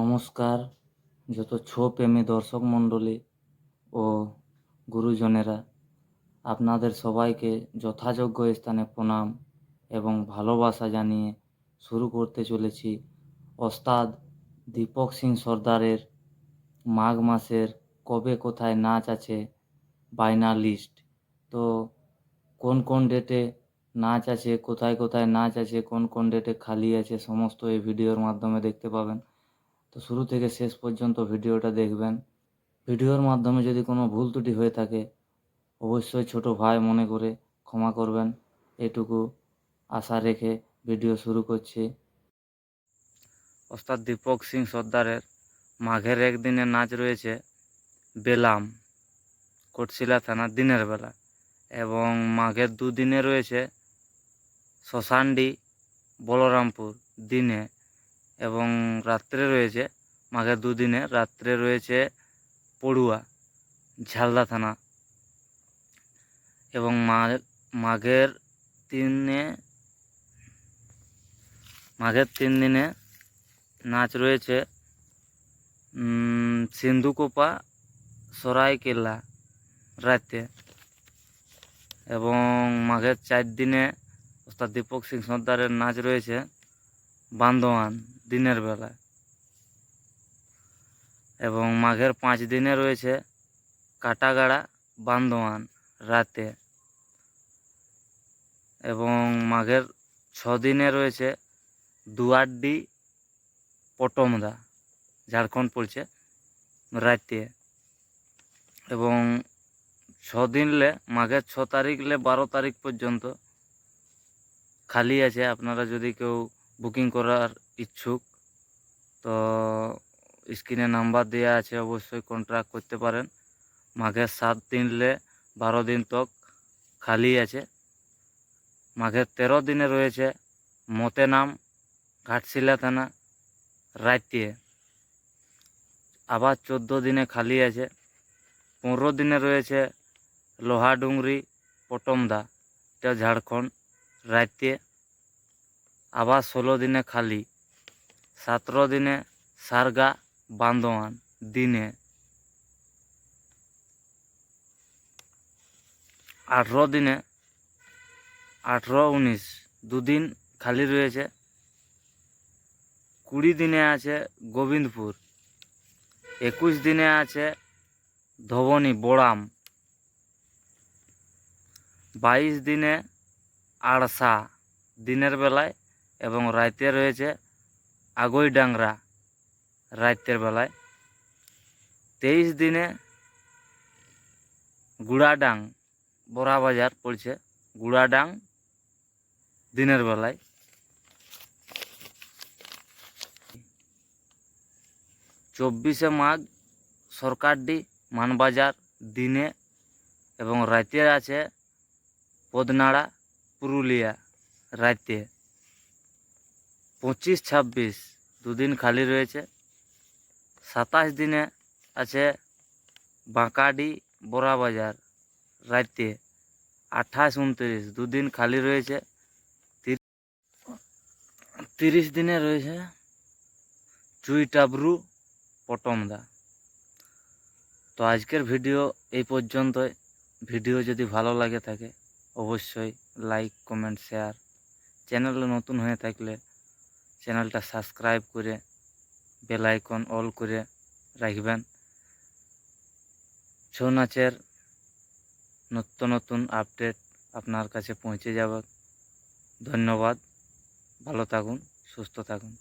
নমস্কার। যত ছো প্রেমী দর্শক মণ্ডলী ও গুরুজনেরা, আপনাদের সবাইকে যথাযোগ্য স্থানে প্রণাম এবং ভালোবাসা জানিয়ে শুরু করতে চলেছি ওস্তাদ দীপক সিং সর্দারের মাঘ মাসের কবে কোথায় নাচ আছে বায়না লিস্ট। তো কোন কোন ডেটে নাচ আছে, কোথায় কোথায় নাচ আছে, কোন কোন ডেটে খালি আছে, সমস্ত এই ভিডিওর মাধ্যমে দেখতে পাবেন। তো শুরু থেকে শেষ পর্যন্ত ভিডিওটা দেখবেন। ভিডিওর মাধ্যমে যদি কোনো ভুল ত্রুটি হয়ে থাকে, অবশ্যই ছোট ভাই মনে করে ক্ষমা করবেন। এটুকু আশা রেখে ভিডিও শুরু করছি। ওস্তাদ দীপক সিং সর্দারের মাঘের একদিনের নাচ রয়েছে বেলাম, কোটশিলা থানার দিনের বেলা। এবং মাঘের দুদিনে রয়েছে শ্মশানডি বলরামপুর দিনে। এবং রাত্রে রয়েছে, মাঘের দুদিনে রাত্রে রয়েছে পড়ুয়া, ঝালদা থানা। এবং মাঘের তিনে, মাঘের তিন দিনে নাচ রয়েছে সিন্ধুকোপা সরাইকেল্লা রাতে এবং মাঘের চার দিনে ওস্তাদ দীপক সিং সর্দারের নাচ রয়েছে, বান্দোয়ান। দিনের বেলা। এবং মাঘের পাঁচ দিনে রয়েছে কাটাগাড়া বান্দোয়ান রাতে। এবং মাঘের ছ দিনে রয়েছে দুয়ারডি পটমদা, ঝাড়খণ্ড পড়ছে রাতে। এবং ছ দিনলে, মাঘের ছ তারিখলে বারো তারিখ পর্যন্ত খালি আছে। আপনারা যদি কেউ বুকিং করার ইচ্ছুক, তো স্ক্রিনে নাম্বার দেওয়া আছে, অবশ্যই কন্ট্রাক্ট করতে পারেন। মাঘের সাত দিনলে বারো দিন তক খালি আছে। মাঘের তেরো দিনে রয়েছে মতে নাম, ঘাটশিলা থানা রাইতে আবার চোদ্দ দিনে খালি আছে। পনেরো দিনে রয়েছে লোহাডুংরি, পটমদা, এটা ঝাড়খণ্ড রাইতে আবার ষোলো দিনে খালি। সতেরো দিনে সারগা বান্দোয়ান দিনে আঠেরো দিনে আঠেরো উনিশ দুদিন খালি রয়েছে। কুড়ি দিনে আছে গোবিন্দপুর, একুশ দিনে আছে ধবনী বোড়াম, বাইশ দিনে আড়সা দিনের বেলায় এবং রাতে রয়েছে আগৈডাংরা রাতের বেলায়। তেইশ দিনে গুড়াডাং বড়া বাজার পড়ছে। গুড়াডাং দিনের বেলায়। চব্বিশে মাঘ সরকারডি মানবাজার দিনে এবং রাতে আছে পদনাড়া, পুরুলিয়া রাতে পঁচিশ, ছাব্বিশ, দুদিন খালি রয়েছে। সাতাশ দিনে আছে বাঁকাডি বড়াবাজার রাতে আঠাশ, উনত্রিশ, দুদিন খালি রয়েছে। তিরিশ দিনে রয়েছে চুইটাবরু পটমদা। তো আজকের ভিডিও এই পর্যন্তই। ভিডিও যদি ভালো লাগে থাকে, অবশ্যই লাইক কমেন্ট শেয়ার চ্যানেলে নতুন হয়ে থাকলে চ্যানেলটা সাবস্ক্রাইব করে বেল আইকন অল করে রাখবেন। ছৌ নাচের নতুন নতুন আপডেট আপনার কাছে পৌঁছে যাবে। ধন্যবাদ। ভালো থাকুন, সুস্থ থাকুন।